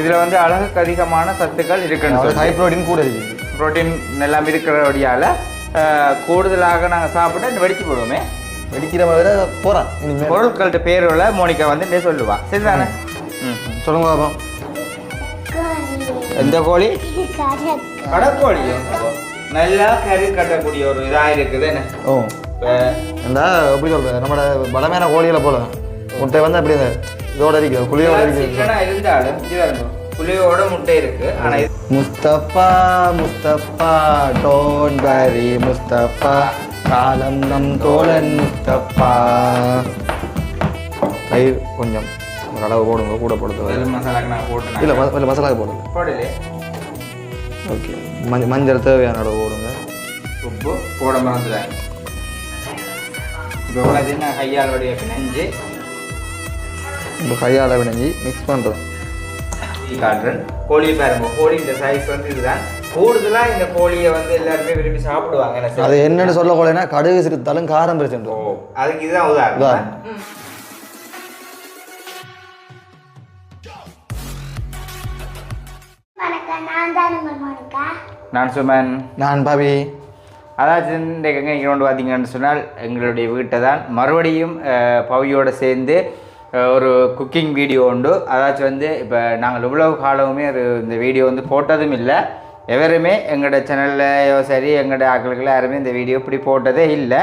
இதில் வந்து அழகுக்கு அதிகமான சத்துக்கள் இருக்குன்னு ஹை ப்ரோட்டீன் கூட இருக்குது புரோட்டீன் எல்லாம் இருக்கிறபடியால் கூடுதலாக நாங்கள் சாப்பிட்டு இந்த வெடிச்சு போடுவோமே. வெடிக்கிற மாதிரி போகிறான் இனிமேல் பொருட்கள்கிட்ட பேருள்ள மோனிகா வந்து இங்கே சொல்லுவா. சரிதானே? ம். சொல்லுங்க பாப்போம். எந்த கோழி? கடற்கோழி நல்லா கறி கட்டக்கூடிய ஒரு இதாக இருக்குது. என்ன? ஓ. இப்போ இந்த எப்படி சொல்கிறது நம்மளோட பலமையான கோழிகளை போல. முட்டை வந்து அப்படி இதோட இருக்குது குழியோட இருக்குது சிக்கனா இருந்தாலும் புளியோட முட்டை இருக்கு ஆனா முஸ்தபா முஸ்தபா டோன் வரி முஸ்தபா காலம் நம் தோழன் முஸ்தபா தயிர் கொஞ்சம் ஒரு அளவு போடுங்க கூட போடுறது மசாலாக்கு நான் போட்டேன் இல்லை இல்லை மசாலா போடுங்க போடலே ஓகே மஞ்சள் மஞ்சள் தேவையான அளவு போடுங்க உப்பு போட மறந்துடாங்க இப்போ நான் கையாளுடைய பிணைஞ்சு இப்போ கையால் வினைஞ்சி மிக்ஸ் பண்ணுறோம் காட்டுறேன் கோழி பாருங்க கோழி இந்த சைஸ் வந்து இதுதான். கூடுதலா இந்த கோழியை வந்து எல்லாருமே விரும்பி சாப்பிடுவாங்க என்ன அது? என்னன்னு சொல்ல போலேன்னா கடுகு சிறுத்தாலும் காரம் ஓ பிரச்சனை அதுக்கு இதுதான் உதாரணம். நான் சுமன். நான் பாவி. அதாச்சும் இந்த எங்கே கொண்டு பார்த்தீங்கன்னு சொன்னால் எங்களுடைய வீட்டை தான். மறுபடியும் பவியோட சேர்ந்து ஒரு குக்கிங் வீடியோ உண்டு. அதாச்சும் வந்து இப்போ நாங்கள் இவ்வளவு காலமுமே ஒரு இந்த வீடியோ வந்து போட்டதும் இல்லை. எவருமே எங்களோட சேனல்லையோ சரி எங்களோட ஆட்களுக்குள்ள யாருமே இந்த வீடியோ இப்படி போட்டதே இல்லை.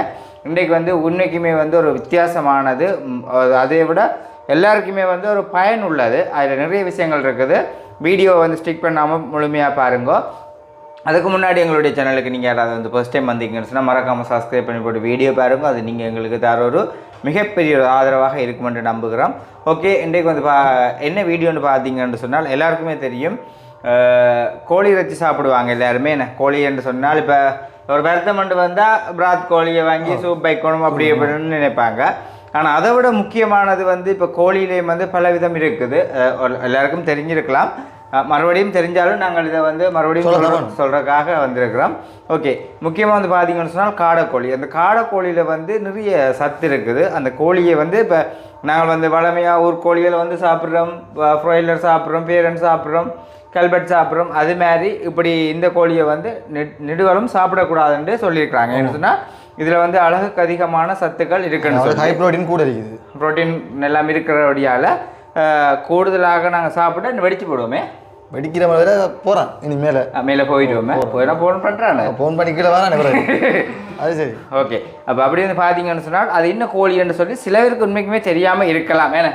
இன்றைக்கு வந்து உண்மைக்குமே வந்து ஒரு வித்தியாசமானது. அதை விட எல்லாருக்குமே வந்து ஒரு பயன் உள்ளது. அதில் நிறைய விஷயங்கள் இருக்குது. வீடியோ வந்து ஸ்டிக் பண்ணாமல் முழுமையாக பாருங்க. அதுக்கு முன்னாடி எங்களுடைய சேனலுக்கு நீங்கள் யாராவது வந்து ஃபஸ்ட் டைம் வந்தீங்கன்னு சொன்னால் மறக்காமல் சப்ஸ்கிரைப் பண்ணி போட்டு வீடியோ பாருங்க. அது நீங்கள் எங்களுக்கு தர ஒரு மிகப்பெரிய ஒரு ஆதரவாக இருக்கும் என்று நம்புகிறோம். ஓகே இன்றைக்கு வந்து பா என்ன வீடியோன்னு பார்த்தீங்கன்னு சொன்னால் எல்லாருக்குமே தெரியும். கோழி இறைச்சி சாப்பிடுவாங்க எல்லாருமே. என்ன கோழி என்று சொன்னால் இப்போ ஒரு வருத்தமண்டு வந்தால் பிராத் கோழியை வாங்கி சூப் வைக்கணும் அப்படி இப்படின்னு நினைப்பாங்க. ஆனால் அதை விட முக்கியமானது வந்து இப்போ கோழியிலேயும் வந்து பல விதம் இருக்குது எல்லாருக்கும் தெரிஞ்சிருக்கலாம். மறுபடியும் தெரிஞ்சாலும் நாங்கள் இதை வந்து மறுபடியும் சொல்கிறதுக்காக வந்திருக்கிறோம். ஓகே முக்கியமாக வந்து பார்த்தீங்கன்னு சொன்னால் காடைக்கோழி. அந்த காடைக்கோழியில் வந்து நிறைய சத்து இருக்குது. அந்த கோழியை வந்து இப்போ நாங்கள் வந்து வளமையாக ஊர் கோழிகளை வந்து சாப்பிட்றோம். ஃப்ராய்லர் சாப்பிட்றோம் பேரன் சாப்பிட்றோம் கல்பட் சாப்பிட்றோம். அது மாதிரி இப்படி இந்த கோழியை வந்து நெட் நெடுவலும் சாப்பிடக்கூடாதுன்னு சொல்லியிருக்கிறாங்க. என்ன சொன்னால் இதில் வந்து அழகுக்கு அதிகமான சத்துக்கள் இருக்குன்னு ஹை ப்ரோட்டீன் கூட இருக்குது. புரோட்டீன் எல்லாம் இருக்கிறபடியால் கூடுதலாக நாங்கள் சாப்பிட்டு வெடிச்சு போடுவோமே. வெடிக்கிற மாதிரி போகிறான் இனிமேல். மேலே போயிடுவோமே. போயினா ஃபோன் பண்ணுறானே ஃபோன் பண்ணிக்கல வர அது சரி. ஓகே அப்போ அப்படி வந்து பார்த்தீங்கன்னு சொன்னால் அது என்ன கோழின்னு சொல்லி சில பேருக்கு உண்மைக்குமே தெரியாமல் இருக்கலாம். ஏன்னா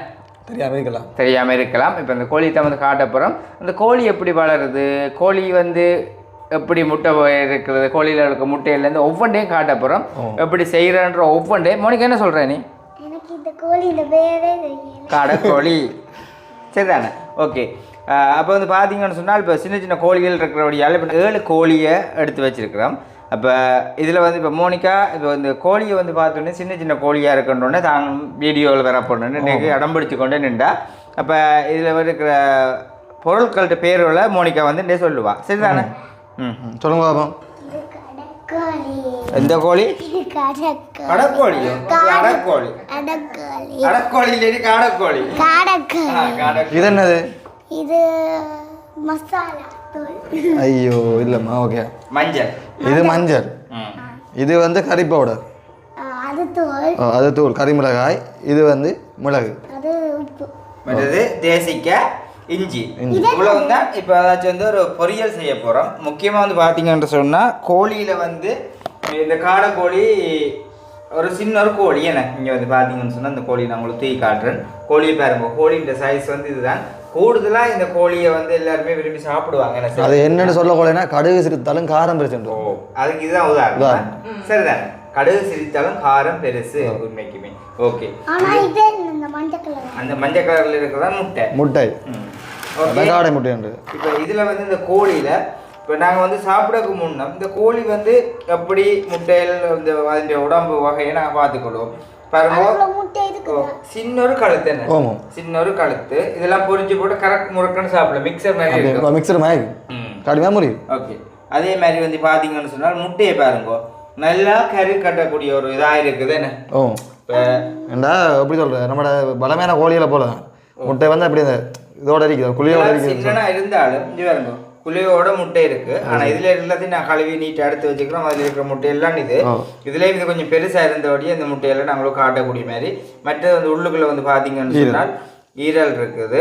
தெரியாம இருக்கலாம். தெரியாமல் இருக்கலாம். இப்போ இந்த கோழி தான் வந்து காட்ட போகிறோம் அந்த கோழி எப்படி வளருது? கோழி வந்து எப்படி முட்டை இருக்கிறது? கோழியில் இருக்க முட்டையிலேருந்து ஒவ்வொன்றையும் காட்ட போகிறோம் எப்படி செய்கிறன்ற ஒவ்வொன்றையும் மோனிக்கு என்ன சொல்கிற நீ? எனக்கு இந்த கோழியோட பேரே தெரியல. காடைக்கோழி சரிதானே? ஓகே அப்போ வந்து பார்த்தீங்கன்னு சொன்னால் இப்போ சின்ன சின்ன கோழிகள் இருக்கிறபடியால் இப்போ ஏழு கோழியை எடுத்து வச்சிருக்கிறோம். அப்போ இதில் வந்து இப்போ மோனிகா இப்போ இந்த கோழியை வந்து பார்த்தோன்னே சின்ன சின்ன கோழியாக இருக்கணுன்னே தாங்க வீடியோவில் வர போடணுன்னு இன்றைக்கி அடம் பிடிச்சு கொண்டு நின்றா. அப்போ இதில் இருக்கிற பொருட்கள்கிட்ட பேருள்ள மோனிகா வந்து இங்கே சொல்லுவா. சரிதானே? ம். ம், சொல்லுங்க கடற்கோழி எந்த கோழி? கடற்கோழி. அடக்கோழி அடக்கோழி காடக்கோழி காடக்கோழி இது என்னது? இது மசாலா தூள் ஐயோ இல்லைம்மா ஓகே மஞ்சள். இது மஞ்சள். இது வந்து கறி பவுடர் அது தூள் அது தூள் கறி மிளகாய் இது வந்து மிளகு. அது உப்பு. மற்றது தேசிக்க இஞ்சி. இவ்வளவு தான் இப்போ ஏதாச்சும் வந்து ஒரு பொரியல் செய்ய போகிறோம் முக்கியமாக வந்து பார்த்தீங்கன்னு சொன்னால் கோழியில் வந்து இந்த காடை கோழி ஒரு சின்ன ஒரு கோழி என்ன? இங்கே வந்து பார்த்தீங்கன்னு சொன்னால் இந்த கோழி நான் உங்களுக்கு தூக்கி காட்டுறேன். கோழியை பாருங்க கோழியோட சைஸ் வந்து இதுதான். கூடுதலாக இந்த கோழியை வந்து எல்லாருமே விரும்பி சாப்பிடுவாங்க அது என்னன்னு சொல்ல போலேன்னா கடுகு சிறுத்தாலும் காரம் பிரச்சனை ஓ அதுக்கு இதுதான் உதாரணம். சரிதான். கடுகு சிரித்தாலும் காரம் பெருசு உண்மைக்குமே. ஓகே. ஆனா இது இந்த மஞ்சள் கலர் அந்த மஞ்சள் கலரில் இருக்கிறதா? முட்டை. முட்டை. காடை முட்டைன்றது இப்போ இதில் வந்து இந்த கோழியில் இப்போ நாங்கள் வந்து சாப்பிடக்கு முன்னே இந்த கோழி வந்து எப்படி முட்டையில் இந்த அதனுடைய உடம்பு வகையை நாங்கள் பார்த்துக்கொள்வோம். பாருங்க. அதுக்குள்ள முட்டை ஓ, இருக்குதா சின்ன ஒரு கழுத்து என்ன? ஆமாம். சின்ன ஒரு கழுத்து. இதெல்லாம் பொரிஞ்சு போட்டு கரெக்ட் முறுக்குன்னு சாப்பிடலாம். மிக்சர் மாதிரி இருக்கும் மிக்சர் மாதிரி. கடுமையாக முடியும் ஓகே. அதே மாதிரி வந்து பார்த்தீங்கன்னு சொன்னால் முட்டையை பாருங்க. நல்லா கறி கட்டக்கூடிய ஒரு இதாக இருக்குது. என்ன? ஓ. இப்போ ஏண்டா எப்படி சொல்கிறது நம்மளோட பலமையான கோழிகளை போல. முட்டை வந்து அப்படி இதோட இருக்குது குழியோட இருக்குது. சின்னனா இருந்தாலும் இது பாருங்க. குழியோட முட்டை இருக்கு. ஆனா இதுல எல்லாத்தையும் நான் கழுவி நீட்டா எடுத்து வச்சுக்கிறோம். அதுல இருக்கிற முட்டை எல்லாம் இது. ஆ. இதுலயும் இது கொஞ்சம் பெருசா இருந்தபடியே இந்த முட்டையெல்லாம் நாங்களும் காட்டக்கூடிய மாதிரி. மற்றது வந்து உள்ளுக்குள்ள வந்து பாத்தீங்கன்னு சொன்னால் ஈரல் இருக்குது.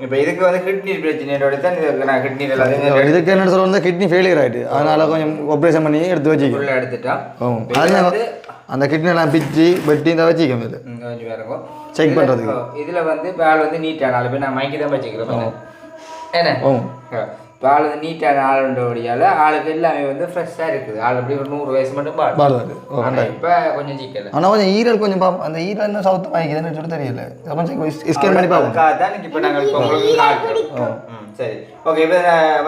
இப்ப இதுக்கு வந்து கிட்னி பிரச்சனையோட தான் இதுக்கு நான் கிட்னி எல்லாத்தையும் இதுக்கு என்ன சொல்ல கிட்னி ஃபெயிலியர் ஆயிட்டு. அதனால கொஞ்சம் ஆப்ரேஷன் பண்ணி எடுத்து வச்சுக்க. உள்ள எடுத்துட்டோம். இப்ப அந்த கிட்னி எல்லாம் பிச்சு வெட்டி தான் வச்சுக்க மேலே. இங்க கொஞ்சம் பாருங்க Check இதுல-. ஓ, வந்து பால் வந்து நீட்டா நாலு பேர் நான் மைக்கி தான் வச்சுக்கிறோம் என்ன? ஆமாம் பால் வந்து நீட்டான ஆளுன்றபடியால ஆளுக்கு எல்லாமே வந்து ஃப்ரெஷ்ஷாக இருக்குது. ஆள் அப்படி ஒரு நூறு வயசு மட்டும் ஆனா இப்ப கொஞ்சம் சிக்கல ஆனால் கொஞ்சம் ஈரல் கொஞ்சம் பார்ப்போம் அந்த ஈரல் என்ன சவுத்து வாங்கிக்குதுன்னு சொல்லி தெரியல. கொஞ்சம் ஸ்கேன் பண்ணி பார்ப்போம் தான் இப்போ நாங்கள் இப்போ உங்களுக்கு சரி. ஓகே இப்போ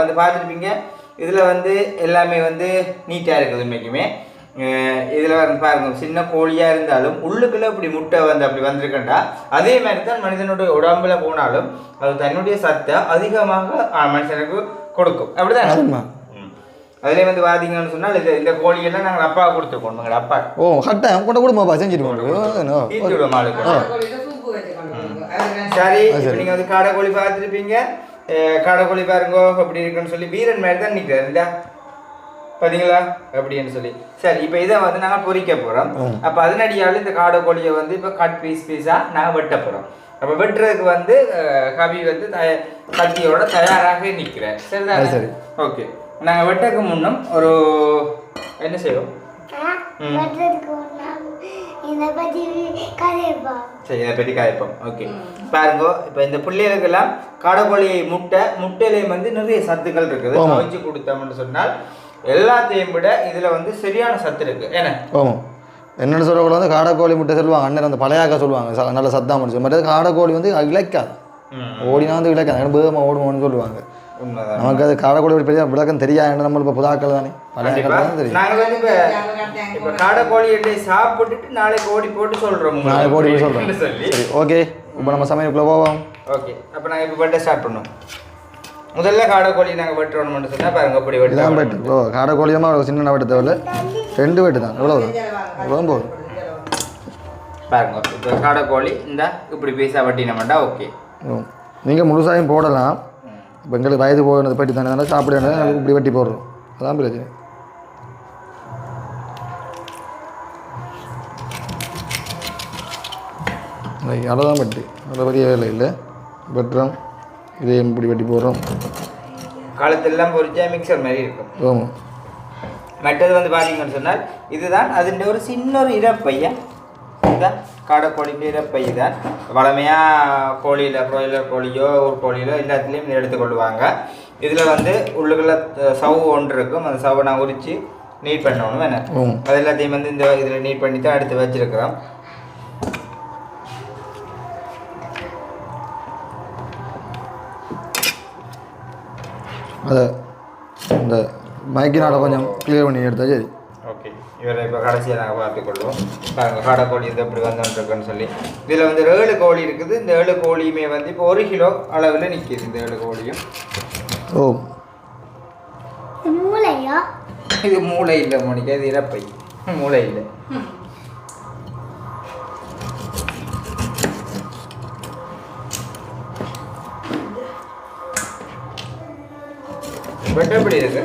வந்து பார்த்துருப்பீங்க. இதில் வந்து எல்லாமே வந்து நீட்டாக இருக்குது உண்மைக்குமே. இதில் வந்து பாருங்க சின்ன கோழியாக இருந்தாலும் உள்ளுக்குள்ள இப்படி முட்டை வந்து அப்படி வந்திருக்கண்டா அதே மாதிரி தான் மனிதனுடைய உடம்புல போனாலும் அது தன்னுடைய சத்தை அதிகமாக மனுஷனுக்கு கொடுக்கும். அப்படிதான்? ஆமா. அதுலேயே வந்து பார்த்தீங்கன்னு சொன்னால் இது இந்த கோழியெல்லாம் நாங்கள் அப்பா கொடுத்துருக்கோம். எங்கள் அப்பா. ஓ கூட செஞ்சுட்டு போட்டு ஈட்டு விடும் ஆளுக்கு சரி நீங்க வந்து காடைக்கோழி பார்த்துருப்பீங்க. காடைக்கோழி பாருங்க அப்படி இருக்குன்னு சொல்லி வீரன் மாதிரி தான் நிற்கிறார் இல்ல பாத்தீங்களா? அப்படின்னு சொல்லி. சரி இப்போ இதை வந்து நாங்கள் பொரிக்க போறோம். அப்போ அதனடியால் இந்த காடைக்கோழியை வந்து இப்போ கட் பீஸ் பீஸாக நாங்கள் வெட்ட போறோம். அப்போ வெட்டுறதுக்கு வந்து கவி வந்து தய கத்தியோட தயாராக நிற்கிறார். சரிதான்? சரி. ஓகே. நாங்கள் வெட்டக்கு முன்னும் ஒரு என்ன செய்வோம்? சரி இதை பற்றி காய்ப்போம் ஓகே. பாருங்க இப்போ இந்த பிள்ளைகளுக்கெல்லாம் காடைக்கோழி முட்டை முட்டையிலையும் வந்து நிறைய சத்துக்கள் இருக்குது. ஆமா. அவிச்சு கொடுத்தோம்னு சொன்னால் எல்லாத்தையும் விட இதில் வந்து சரியான சத்து இருக்கு. ஏன்னா என்னென்னு சொல்லக்கூட வந்து காடைக்கோழி முட்டை சொல்லுவாங்க அண்ணன் அந்த பழையாக்கா சொல்லுவாங்க நல்ல சத்தா முடிச்சு மற்றது காடைக்கோழி வந்து இழைக்காது ஓடினா வந்து இழைக்காது எனக்கு பேகமா ஓடுவோம்னு சொல்லுவாங்க. நமக்கு அது காடைக்கோழி பெரிய விளக்கம் தெரியாது. நம்ம இப்போ புதாக்கள் தானே. சாப்பிட்டுட்டு நாளைக்கு ஓடி போட்டு சொல்கிறோம் நாளைக்கு ஓடி போய் சொல்கிறேன் சொல்லி. சரி ஓகே இப்போ நம்ம சமையலுக்குள்ளே போவோம். ஓகே அப்போ நாங்கள் இப்போ வெட்ட ஸ்டார்ட் பண்ணோம் முதல்ல காடைக்கோழி நாங்கள் வெட்டுறோம்னு சொன்னால் பாருங்க அப்படி இதான் வெட்டு. ஓ காடைக்கோழியமாக ஒரு சின்ன வெட்ட தேவையில்ல. ரெண்டு வெட்டு தான். எவ்வளோ எவ்வளோ போதும். பாருங்க இப்போ காடைக்கோழி இந்த இப்படி பீஸா வெட்டினோம்டா ஓகே. நீங்கள் முழுசாயும் போடலாம். இப்போ எங்களுக்கு வயது போனது பற்றி தானே சாப்பிட இப்படி வெட்டி போடுறோம். அதான் பிரச்சனை. அவ்வளோதான் வெட்டி. அவ்வளோ பெரிய வேலை இல்லை. வெட்டுறோம். இதையும் இப்படி வெட்டி போடுறோம். காலத்தெல்லாம் பொறிச்சா மிக்சர் மாதிரி இருக்கும். மற்றது வந்து பார்த்தீங்கன்னு சொன்னால் இதுதான் அதுன்ற ஒரு சின்ன ஒரு இறப்பையா? இதுதான் காடைக்கோழின்ற இறப்பை தான் வளமையாக கோழியில் கோயிலர் கோழியோ ஒரு கோழியிலோ எல்லாத்துலேயும் எடுத்துக்கொள்வாங்க இதில் வந்து உள்ளுக்குள்ள சவு ஒன்று இருக்கும். அந்த சவை நான் உரித்து நீட் பண்ணணும் வேணும் அது எல்லாத்தையும் வந்து இந்த இதில் நீட் பண்ணி தான் எடுத்து வச்சுருக்கிறோம். அதை இந்த மைக்கினால கொஞ்சம் கிளியர் பண்ணி எடுத்தா சரி. ஓகே. இவரை இப்போ கடைசியாக நாங்கள் பார்த்துக்கொள்வோம். பாருங்க காடைக்கோழி இது எப்படி வந்துருக்குன்னு சொல்லி. இதில் வந்து ஏழு கோழி இருக்குது. இந்த ஏழு கோழியுமே வந்து இப்போ ஒரு கிலோ அளவில் நிற்கிது இந்த ஏழு கோழியும். ஓ. இது மூளையா? இது மூளை இல்லை மோனிகா இது இறப்பை. மூளை இல்லை. பட் எப்படி இருக்கு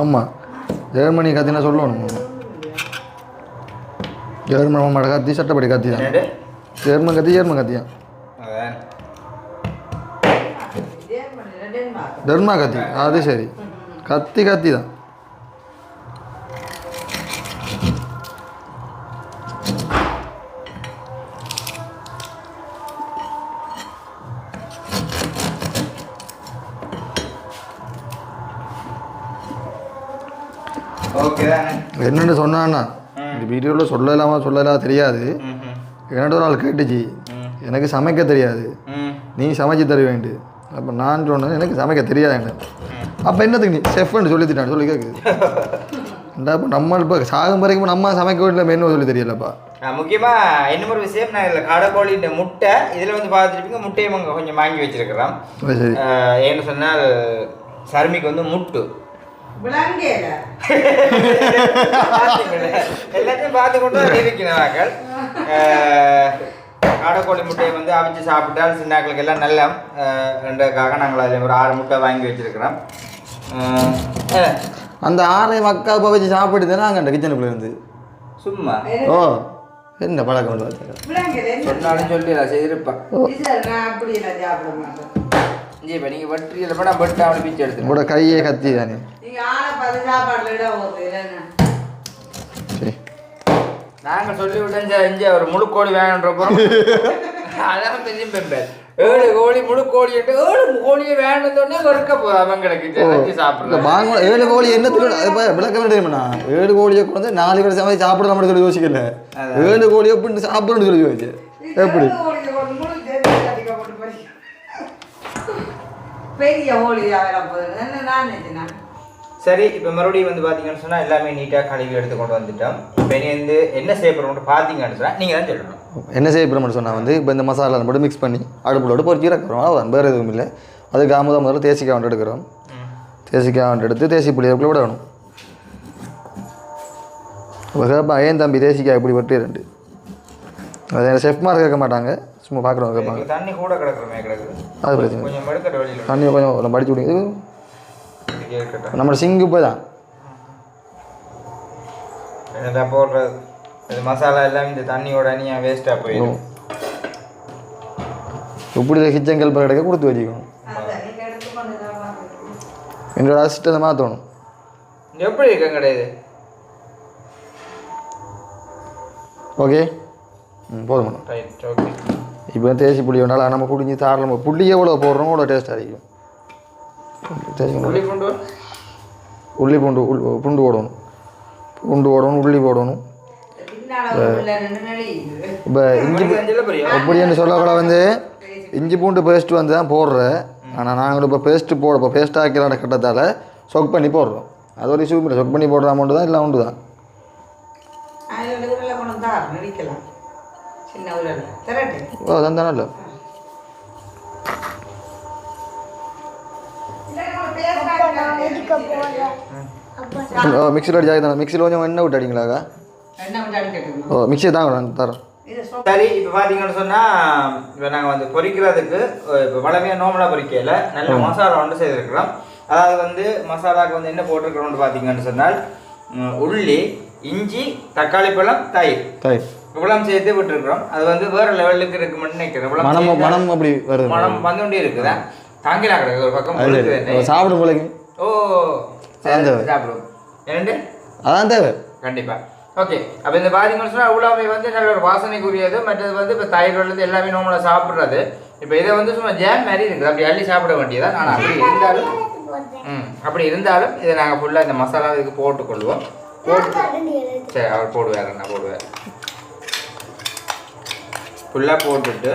ஆமாம் ஜெர்மனி கத்தினா சொல்லணும். ஜெர்மன் மாட கத்தி சட்டப்படி கத்தி தான். ஜெர்மன் கத்தி ஜெர்மன் கத்தி தான். அதான். டெர்மா கத்தி. அது சரி. கத்தி கத்தி தான். என்னென்னு சொன்னான்னா இந்த வீடியோவில் சொல்லலாமா சொல்லலாம் தெரியாது. என்னோட ஒரு ஆள் கேட்டுச்சு. எனக்கு சமைக்க தெரியாது. நீ சமைச்சு தருவேன்ட்டு அப்போ நான் சொன்னேன் எனக்கு சமைக்க தெரியாது அப்போ என்னத்துக்கு நீ செஃப்னு சொல்லி தட்டான் சொல்லி கேட்குது இந்த இப்போ நம்ம இப்போ சாகும் வரைக்கும் நம்ம சமைக்க வீட்டில் மெனு சொல்லி தெரியலப்பா. முக்கியமாக இன்னும் ஒரு விஷயம் நான் இதில் காடைக்கோழின்ற முட்டை இதில் வந்து பார்த்துருப்பீங்க முட்டையை கொஞ்சம் வாங்கி வச்சிருக்கிறோம். ஏன்னு சொன்னால் சர்மிக்கு வந்து முட்டு. விளங்கல? எல்லாத்தையும் பார்த்து கொண்டு இருக்கிறார்கள் காடைக்கோழி முட்டையை வந்து அவிச்சு சாப்பிட்டால் சின்னாக்களுக்கு எல்லாம் நல்ல என்றதுக்காக நாங்கள் அதில் ஒரு ஆறு முட்டை வாங்கி வச்சிருக்கிறோம். அந்த ஆறை மக்கா இப்போ வச்சு சாப்பிட்டு நாங்கள் அந்த கிச்சனுக்குள்ள இருந்து? சும்மா. ஓ என்ன பழக்கம் இல்லை சொன்னாலும் சொல்லிடலாம் செய்திருப்பேன் இல்ல நான் சாப்பிட மாட்டேன். ஜி இப்போ நீங்கள் வெற்றியில் போனால் பெட்டு அவனை பிச்சு உங்களோட கையே கத்தி தானே. நீங்க சாப்பாடுல போகுது சரி. சொல்லி விட்டோம் இங்கே ஒரு முழு கோழி வேணுன்றப்போ அதான் பெரிய பெம்பேர் ஏழு கோழி முழு கோழி ஏழு கோழியை வேணும்னு வெறுக்க போகுது அவங்களுக்கு ஏழு கோழி என்ன திருட இப்போ விளக்க வேண்டியதுண்ணா ஏழு கோழியை கொண்டு நாலு பேர் சமைச்சு சாப்பிட நம்ம சொல்லி யோசிக்கல. ஏழு கோழி எப்படி சாப்பிடணும்னு சொல்லி யோசிச்சு. எப்படி? பெரிய போகுது என்ன நான் நினைச்சேன் சரி இப்போ மறுபடியும் வந்து பார்த்தீங்கன்னு சொன்னால் எல்லாமே நீட்டாக கழுவி எடுத்து கொண்டு வந்துட்டோம். இப்போ இனி வந்து என்ன செய்ய போகிறோம்னு பார்த்தீங்கன்னு சொன்னால் நீங்கள் தான் சொல்லணும். என்ன செய்ய போகிறோம்னு சொன்னால் வந்து இப்போ இந்த மசாலா மட்டும் மிக்ஸ் பண்ணி அடுப்புலோட பொறிச்சு இறக்குறோம். அவ்வளோதான் வேறு எதுவும் இல்லை. அதுக்கு அமுதம் முதல்ல தேசிக்காய் வந்து எடுக்கிறோம். தேசிக்காய் வந்து எடுத்து தேசி புளியக்குள்ள விடணும். கேட்பான் ஏன் தம்பி தேசிக்காய் இப்படி வெட்டி ரெண்டு. அது செஃப் மார்க் கேட்க மாட்டாங்க. சும்மா பார்க்குறவங்க கேட்பாங்க. தண்ணி கூட கிடக்குறமே கிடக்குது அது பிரச்சனை. கொஞ்சம் தண்ணி கொஞ்சம் படிச்சு விடுங்க நம்ம சிங்கு போய் தான். என்னடா போடுறது இது மசாலா எல்லாம் இந்த தண்ணியோட நீ வேஸ்ட்டாக போயிடும். இப்படி கிச்சன் கல்பர் கிடைக்க கொடுத்து வச்சுக்கணும். என்னோட அசிஸ்டத்தை மாற்றணும் இது எப்படி இருக்கு கிடையாது ஓகே ம் போதும். மேடம் ரைட் ஓகே இப்போ தேசி புளி வேணாலும் நம்ம புளிஞ்சு தாராளமாக புளி எவ்வளோ போடுறோமோ அவ்வளோ டேஸ்ட் அதிகம் புளி. உள்ளி பூண்டு உள் பூண்டு போடணும். பூண்டு போடணும் உள்ளி போடணும். இப்போ இஞ்சி எப்படின்னு சொல்லக்கூட வந்து இஞ்சி பூண்டு பேஸ்ட் வந்து தான் போடுறேன். ஆனால் நாங்கள் இப்போ பேஸ்ட்டு போட இப்போ பேஸ்ட் ஆக்கிற கட்டத்தால் சொக் பண்ணி போடுறோம். அது ஒரு இஷ்யூ இல்லை. சொக் பண்ணி போடுற அமௌண்ட்டு தான் இல்லை உண்டு தான். அதுல இதுல ஓ மிக்சியில் அடிச்சு தானே. மிக்சியில் கொஞ்சம் எண்ணெய் விட்டு அடிங்களாக்கா ஓ மிக்சியை தாங்க நான் தரேன். சரி இப்போ பார்த்தீங்கன்னு சொன்னால் இப்போ நாங்கள் வந்து பொரிக்கிறதுக்கு இப்போ வளமையாக நோமலாக பொரிக்கல நல்ல மசாலா ஒன்று செய்திருக்கிறோம். அதாவது வந்து மசாலாவுக்கு வந்து என்ன போட்டிருக்கிறோம்னு பார்த்தீங்கன்னு சொன்னால் உள்ளி இஞ்சி தக்காளி பழம் தயிர். தயிர். இவ்வளவு சேர்த்து விட்டுருக்குறோம். அது வந்து வேற லெவலுக்கு இருக்குமென்னு நினைக்கிறேன். மனம் மனம் அப்படி வருது. மனம் வந்துட்டே இருக்குதா. தாங்கிலா கிடக்கு ஒரு பக்கம். சாப்பிடும் பிள்ளைங்க ஓ அதான் தேவை. சாப்பிடுவோம் என்னண்டு அதான் தேவை. கண்டிப்பா. ஓகே அப்போ இந்த பாதிங்கன்னு சொன்னால் அவ்வளோமே வந்து நல்ல ஒரு வாசனைக்குரியது மற்றது வந்து இப்போ தயிர் வந்து எல்லாமே நோம்பல சாப்பிட்றது. இப்போ இதை வந்து சும்மா ஜாம் மாதிரி இருக்குது. அப்படி அள்ளி சாப்பிட வேண்டியதான் ஆனால் அப்படி இருந்தாலும் ம் அப்படி இருந்தாலும் இதை நாங்கள் ஃபுல்லாக இந்த மசாலா இதுக்கு போட்டுக்கொள்வோம். போட்டு சரி அவர் போடுவார் நான் போடுவார் ஃபுல்லாக போட்டுட்டு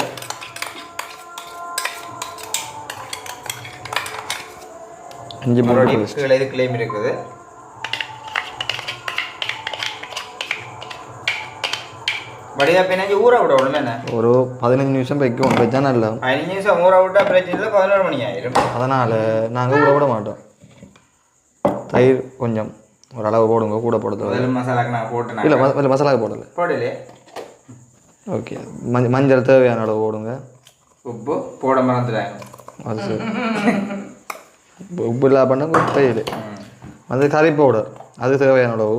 இஞ்சி பூண்டு paste. கீழே இதுக்குள்ளேயும் இருக்குது. வடிதா பின்னாடி ஊற விடணும் என்ன? ஒரு பதினஞ்சு நிமிஷம் வைக்கும் வச்சா நல்லா பதினஞ்சு நிமிஷம் ஊற விட்டா பிரச்சனை இல்லை பதினோரு மணி ஆயிரும். அதனால் நாங்கள் ஊற விட மாட்டோம். தயிர் கொஞ்சம் ஒரு அளவு போடுங்க கூட போடுறது. மசாலாக்கு நான் போட்டு இல்லை ம மசாலா போடலை. போடலையே. ஓகே. மஞ்ச மஞ்சள் தேவையான அளவு போடுங்க. உப்பு போட மறந்துட்டாங்க. அது சரி. உப்பு- உப்பு இல்லா பண்ண தயிர். அது கறி பவுடர் அது தேவையான அளவு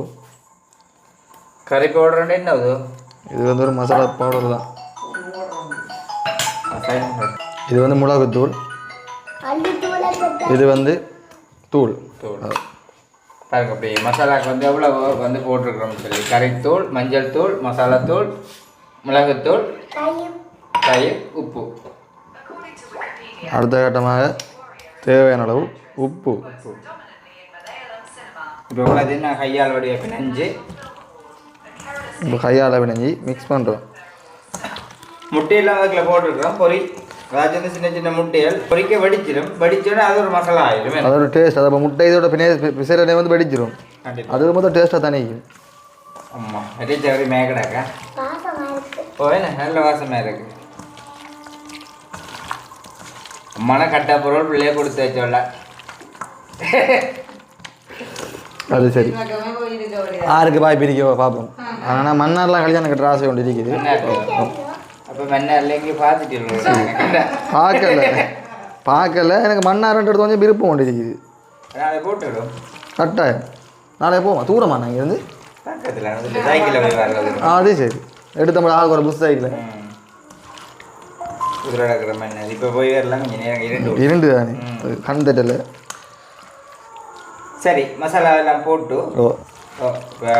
கறி பவுடர் என்ன அது? இது வந்து ஒரு மசாலா பவுடர் தான். இது வந்து மிளகுத்தூள். இது வந்து தூள். தூள். பாருங்க அப்படி மசாலாக்கு வந்து எவ்வளோ வந்து போட்டிருக்கிறோம்னு சொல்லி. கறித்தூள் மஞ்சள் தூள் மசாலாத்தூள் மிளகுத்தூள் தயிர் உப்பு. அடுத்த கட்டமாக தேவையான அளவு உப்பு. இப்போ நான் கையால் வடிவ பிணைஞ்சு? இப்போ கையால் வினைஞ்சி மிக்ஸ் பண்ணுறோம் முட்டையெல்லாம் அதுக்குள்ள போட்டிருக்கிறோம். பொரி அதாச்சும் வந்து சின்ன சின்ன முட்டைகள். பொரிக்க வடிச்சிடும் வடிச்சோடனே அது ஒரு மசாலா ஆயிடும்? அதோட டேஸ்ட் அதை முட்டை இதோட பின்னே பிசைறனே வந்து கண்டிப்பா. அது மொத்தம் டேஸ்ட்டாக தானே ஆமாம் நிறைய சவரி மேகடாக்கா ஓ என்ன? நல்ல வாசமாக இருக்கு. அம்மான கட்டா பொருள் பிள்ளைய கொடுத்து வச்சோல்ல அது சரி. ஆருக்கு பாய் பிரிக்க பார்ப்போம் ஆனால் மன்னார்லாம் கல்யாணம் கட்டுற ஆசை கொண்டு இருக்குது. அப்போ மன்னார்ல எங்கேயும் பார்த்துட்டு பார்க்கல. பார்க்கல. எனக்கு எடுத்து கொஞ்சம் விருப்பம் கொண்டு இருக்குது. அதை போட்டுவிடும் கட்டாயம். நாளை போவோம்? தூரமா வர்றது ஆ அது சரி. எடுத்த மாதிரி ஆளுக்கு ஒரு புஸ் சைக்கிள் ம். குதிரை நடக்கிற மன்னர் இப்போ போய் வரலாம் கொஞ்சம் நேரம் இரண்டு தானே? அது கண் தட்டல சரி மசாலா எல்லாம் போட்டு ஓ. ஓ, இப்போ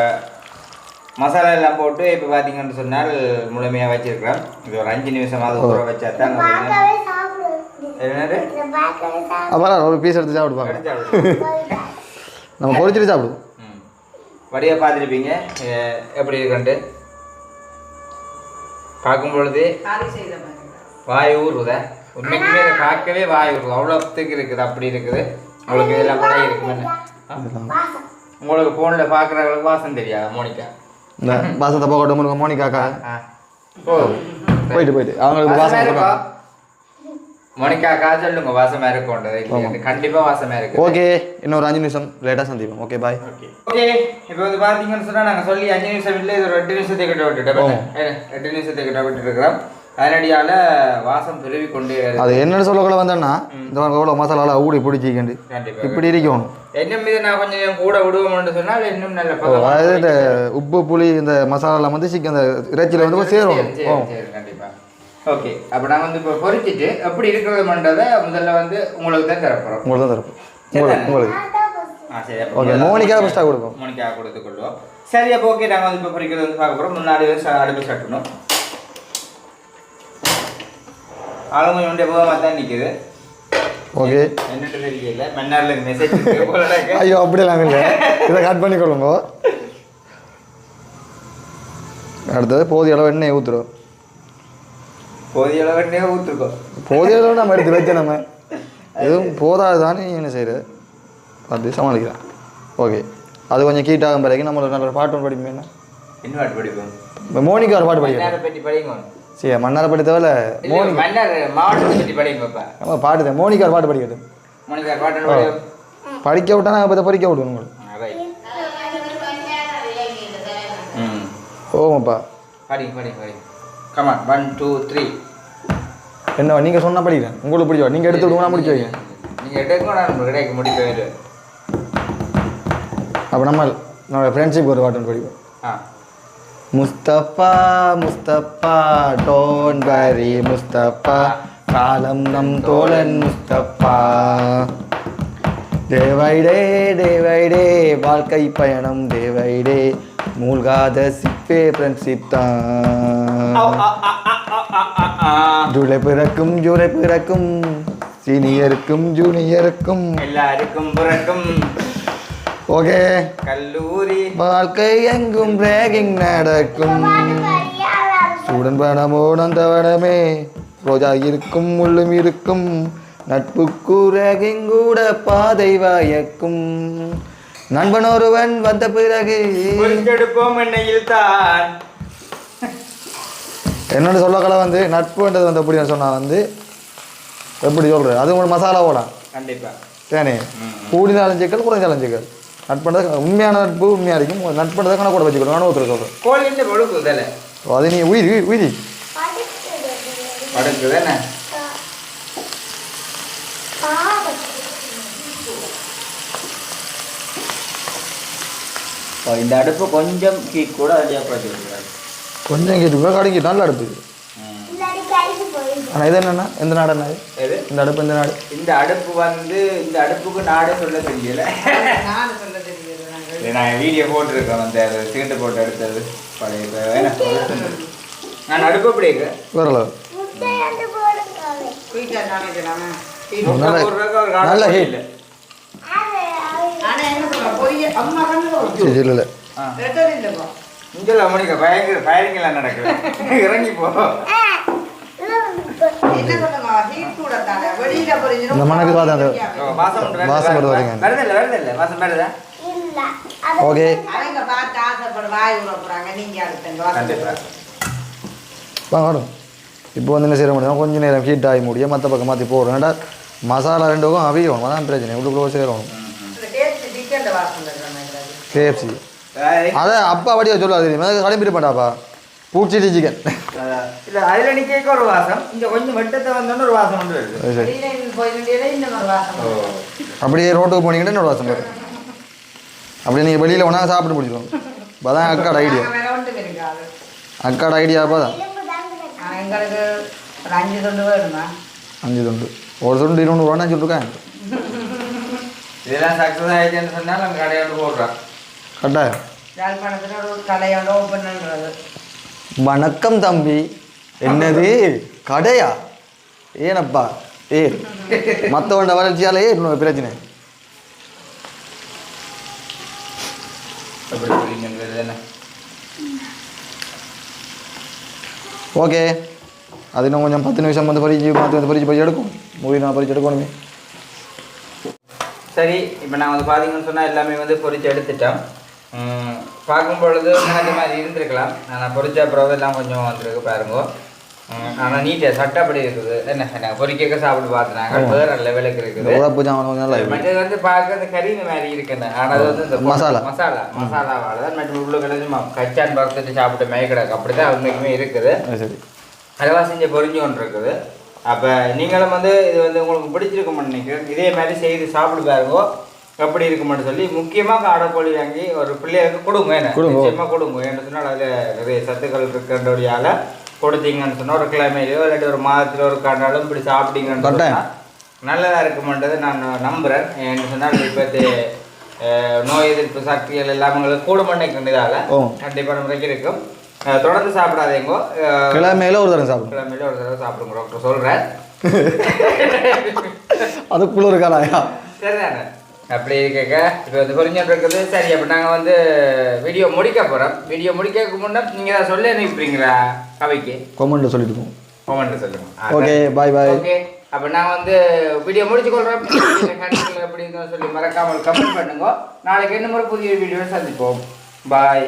மசாலா எல்லாம் போட்டு இப்போ பார்த்தீங்கன்னு சொன்னால் முழுமையாக வச்சிருக்கிறோம். இது ஒரு அஞ்சு நிமிஷமாவது ஊற வச்சா தான் பார்க்கவே சாப்பிடுவேன் என்னது? இதை பார்க்கவே அப்போ ஒரு பீஸ் எடுத்து சாப்பிடுவேன் நம்ம பொரிச்சிட்டு சாப்பிடுவோம். ம். வடியாக பார்த்துருப்பீங்க. எப்படி இருக்குன்ட்டு? பார்க்கும் பொழுது மாதிரி. வாய் ஊறுதா உண்மைக்குமே இதை பார்க்கவே வாய் ஊறுது அவ்வளோத்துக்கு இருக்குது அப்படி இருக்குது. உங்களுக்கு இதெல்லாம் கூட இருக்குமென்னு ஆ? வாசம். உங்களுக்கு ஃபோனில் பார்க்குறவங்களுக்கு வாசம் தெரியாது மோனிகா? இந்த வாசத்தை போகட்டும் முருங்க மோனிகாக்கா போயிட்டு போயிட்டு. அவங்களுக்கு வாசமா. மோனிகாக்கா சொல்லுங்க. வாசமா இருக்கும்ன்றது கண்டிப்பா வாசமா இருக்கு ஓகே இன்னொரு அஞ்சு நிமிஷம். லேட்டாக சந்திப்போம். Okay bye okay. இப்போ வந்து பாத்தீங்கன்னு சொன்னா நாங்க சொல்லி அஞ்சு நிமிஷம் இல்லை இது ஒரு எட்டு நிமிஷத்தை கிட்ட விட்டுட்டோம். எட்டு நிமிஷத்தை கிட்ட விட்டுட்டு இருக்கிறோம். அதனடியால வாசம் பெருவி கொண்டே. அது என்னன்னு சொல்லக்கூட வந்தேன்னா இந்த எவ்வளோ மசாலாவில் ஊடி பிடிச்சிக்கண்டு. இப்படி இருக்கணும். இன்னும் இது நான் கொஞ்சம் கூட விடுவோம்னு சொன்னால் இன்னும் நல்ல அதாவது உப்பு புளி இந்த மசாலாலாம் வந்து சிக்கன் அந்த இறைச்சியில் வந்து சேரும். சரி, ஓ. சரி, சரி, கண்டிப்பா. ஓகே. அப்போ நான் வந்து இப்போ பொரிச்சிட்டு எப்படி இருக்கிறதுன்றதை முதல்ல வந்து உங்களுக்கு தான் தரப்போகிறோம் உங்களுக்கு தான் தரப்போம் உங்களுக்கு உங்களுக்கு. ஆ சரி ஓகே மோனிக்கா ஃபஸ்ட்டாக கொடுப்போம். மோனிக்கா கொடுத்துக் கொள்வோம். சரி அப்போ ஓகே நாங்கள் வந்து இப்போ பொரிக்கிறது வந்து பார்க்க போகிறோம் முன்னாடி அடுப்பு சட்டணும். ஆளுங்க வேண்டிய போகாம தான் நிற்குது ஓகே. என்னட்டு தெரியல. மன்னாரில் மெசேஜ் இருக்கு. போல இருக்கு. ஐயோ அப்படிலாம் இல்லை. இதை கட் பண்ணி கொள்ளுங்க. அடுத்தது போதிய அளவு எண்ணெய் ஊற்றுறோம் போதிய அளவு எண்ணெயை ஊற்றுக்கோம் போதிய அளவு நம்ம எடுத்து வச்ச நம்ம. எதுவும் போதாது தானே என்ன செய்யுது பார்த்து சமாளிக்கிறேன் ஓகே. அது கொஞ்சம் கீட் ஆகும் பிறகு நம்ம ஒரு நல்ல பாட்டு ஒன்று படிப்போம் என்ன? பாட்டு படிப்போம்? இப்போ மோனிகா ஒரு பாட்டு படிக்கிறேன் சரி மன்னாரை படி தேவையில்ல. இல்ல, மன்னார் மாவட்டத்தை பற்றி படிங்க நம்ம பாட்டு தான் மோனிகா ஒரு பாட்டு படிக்கட்டும் மோனிகா பாட்டு படிக்கும் படிக்க விட்டா நான் இப்போ படிக்க விடுவோம் உங்களுக்கு ம். ஓமாப்பா படிங்க படிங்க படிங்க. கமான் ஒன் டூ த்ரீ என்ன நீங்கள் சொன்னால் படிக்கிறேன். உங்களுக்கு பிடிச்சா நீங்கள் எடுத்து நான் முடிச்சு வைங்க. நீங்கள் எடுக்க நான் கிடைக்க முடிக்க வேண்டும் அப்போ நம்ம என்னோட ஃப்ரெண்ட்ஷிப் ஒரு பாட்டு ஒன்று படிப்போம். ஆ. முஸ்தபா முஸ்தபா டோன் வரி முஸ்தபா. காலம் நம் தோழன் முஸ்தபா. தேவைடே தேவைடே வாழ்க்கை பயணம் தேவைடே. மூழ்காத சிப்பே ஃப்ரெண்ட்ஷிப் தான் ஜூலை பிறக்கும் ஜூலை பிறக்கும். சீனியருக்கும் ஜூனியருக்கும். எல்லாருக்கும் பிறக்கும். ஓகே. கல்லூரி. வாழ்க்கை எங்கும் ரேகிங் நடக்கும். சூடன் பணமோ நந்தவனமே ரோஜா இருக்கும் முள்ளும் இருக்கும் நட்புக்கு ரேகிங் கூட பாதை வாயக்கும். நண்பன் ஒருவன் வந்த பிறகு என்னோட சொல்லக்கலை வந்து நட்புன்றது வந்து எப்படின்னு சொன்னா வந்து எப்படி சொல்றது? அது ஒரு மசாலா போலாம் கண்டிப்பா. தேனே. கூடினாலும் சிக்கல் குறைஞ்சாலும் சிக்கல். நட்புன்றது உண்மையான நட்பு உண்மையாக இருக்கும். நட்புன்றதை கணக்கு கூட வச்சுக்கணும். நான் ஒருத்தர் சொல்கிறேன் கோழின்னு பொழுக்கு இதில் அது நீ உயிரி உயிரி படுக்கு தானே? இந்த அடுப்பு கொஞ்சம் ஹீட் கூட விட்டுறாரு கொஞ்சம் கேட்டு கடைக்கு நல்ல அடுப்பு. ஆனால் இது என்னண்ணா எந்த நாடு என்ன இது? இந்த அடுப்பு எந்த நாடு. இந்த அடுப்பு வந்து இந்த அடுப்புக்கு நாடே சொல்ல தெரியல நாங்கள் இது நான் வீடியோ போட்டிருக்கேன் அந்த அது சீட்டு போட்டு எடுத்தது. பழைய. நான் அடுப்பு எப்படி இருக்கு? வேற அளவு முட்டை வந்து போடுங்க. குயிக்காக சமைக்கலாமா நல்ல. ஹீட் இல்லை இல்லை. ஆ. ரெட்டது இல்லைப்பா இங்கே மணிக்கு பயங்கர ஃபயரிங் எல்லாம் நடக்குது. இறங்கி போ. ஓ, வாசம் வருது, வாசம் வருது. வருது, இல்லை? வாசம் வருதா? ஓகே. அவங்க பார்த்து அடுத்த இப்போ வந்து என்ன செய்ய முடியும்? கொஞ்சம் நேரம் ஹீட் ஆகி முடியும் மற்ற பக்கம் மாற்றி போடுறோம். ஏன்டா? மசாலா ரெண்டு பக்கம் அவியணும். அதான் பிரச்சனை. உள்ளுக்குள்ளே சேரணும். கேஎஃப்சி அதை அப்பா வடிவா சொல்லாது தெரியுமா? கிளம்பிட்டு மாட்டாப்பா பூச்சிடி சிக்கன் இல்லை அதில் நிற்க ஒரு வாசம்? இங்கே கொஞ்சம் வெட்டத்தை வந்தோன்னு ஒரு வாசம் அப்படியே ரோட்டுக்கு போனீங்கன்னா இன்னொரு வாசம் வரும். அப்படியே நீங்கள் வெளியில் வேணா சாப்பிட்டு பிடிச்சிடும் அதான் அக்காட ஐடியா அக்காட ஐடியா அப்போ தான் தான் அஞ்சு தொண்டு வேணுமா? அஞ்சு தொண்டு. ஒரு தொண்டு இருநூறு ரூபான்னு சொல்லிருக்கேன் இதெல்லாம் சக்ஸஸ் ஆயிடுச்சுன்னு சொன்னால் நம்ம கடையோடு போடுறோம் கட்டாயம். யாழ்ப்பாணத்தில் ஒரு கடையோட ஓப்பன் பண்ணுறது வணக்கம் தம்பி. என்னது? கடையா? ஏனப்பா. ஏ மற்றவண்ட வளர்ச்சியாலே இன்னொரு பிரச்சனை. புரியுங்கிறது என்ன ஓகே. அது இன்னும் கொஞ்சம் பத்து நிமிஷம் வந்து பறிச்சு மாற்றி வந்து பறிச்சு பறிச்சு எடுக்கும். மூவி நான் பறிச்சு எடுக்கணுமே. சரி இப்போ நான் வந்து பார்த்தீங்கன்னு சொன்னால் எல்லாமே வந்து பொரிச்சு எடுத்துட்டோம். பார்க்கும் பொழுது எனக்கு மாதிரி இருந்திருக்கலாம். ஆனால் பொரிச்ச பிறகு எல்லாம் கொஞ்சம் வந்திருக்கு பாருங்க. ஆனால் நீட்டாக சட்டப்படி இருக்குது. என்ன நான் பொரிக்க சாப்பிட்டு பார்த்துனாங்க வேற லெவலுக்கு இருக்குது. உழப்பு மற்றது வந்து பார்க்க இந்த கறீன மாதிரி இருக்குன்னு. ஆனால் அது வந்து இந்த மசாலா. மசாலா மசாலாவால் தான் மற்ற உள்ள கிடந்து கச்சான் பக்கத்துட்டு சாப்பிட்டு மேய்க்கிடக்கு அப்படி தான் உண்மைக்குமே இருக்குது. அது சரி. அளவா செஞ்ச பொரிஞ்சு ஒன்று இருக்குது. அப்போ நீங்களும் வந்து இது வந்து உங்களுக்கு பிடிச்சிருக்கும்னு நினைக்கிறேன். இதே மாதிரி செய்து சாப்பிட்டு பாருங்க. எப்படி சொல்லி முக்கியமாக காடைக்கோழி வாங்கி ஒரு பிள்ளைகளுக்கு கொடுங்க என்ன? கொடுங்க. நிச்சயமாக கொடுங்க. ஏன்னு சொன்னால் அதில் நிறைய சத்துக்கள் இருக்கின்றபடியால் கொடுத்தீங்கன்னு சொன்னால் ஒரு கிழமையிலையோ இல்லாட்டி ஒரு மாதத்தில் ஒரு காண்டாலும் இப்படி சாப்பிட்டீங்கன்னு. சொன்னால் நல்லதாக இருக்குமென்றதை நான் நம்புகிறேன் ஏன்னு சொன்னால் இப்போ நோய் எதிர்ப்பு சக்திகள் எல்லாம் உங்களுக்கு கூட பண்ணிக்கின்றதால ஓ. கண்டிப்பான முறைக்கு இருக்கும். தொடர்ந்து சாப்பிடாதீங்கோ. கிழமையில ஒரு தரம் சாப்பிடும் கிழமையில ஒரு தடவை சாப்பிடுங்க டாக்டர் சொல்கிறேன் அதுக்குள்ள ஒரு காலாயா? சரிதானே? அப்படி இருக்க இப்போ வந்து புரிஞ்சுட்டு இருக்குது சரி அப்போ நாங்கள் வந்து வீடியோ முடிக்க போகிறோம் வீடியோ முடிக்கிறதுக்கு முன்னே நீங்கள் தான் சொல்லி அனுப்பிடுறீங்களா கவிக்கு கொமெண்ட்ல சொல்லிட்டு இருக்கோம் கமெண்ட்ல சொல்லுங்க. ஓகே பாய் பாய் ஓகே அப்போ நான் வந்து வீடியோ முடிச்சு கொள்கிறோம் கருத்துக்கள் எப்படின்னு சொல்லி மறக்காமல் கமெண்ட் பண்ணுங்க. நாளைக்கு இன்னும் ஒரு புதிய வீடியோ சந்திப்போம். பாய்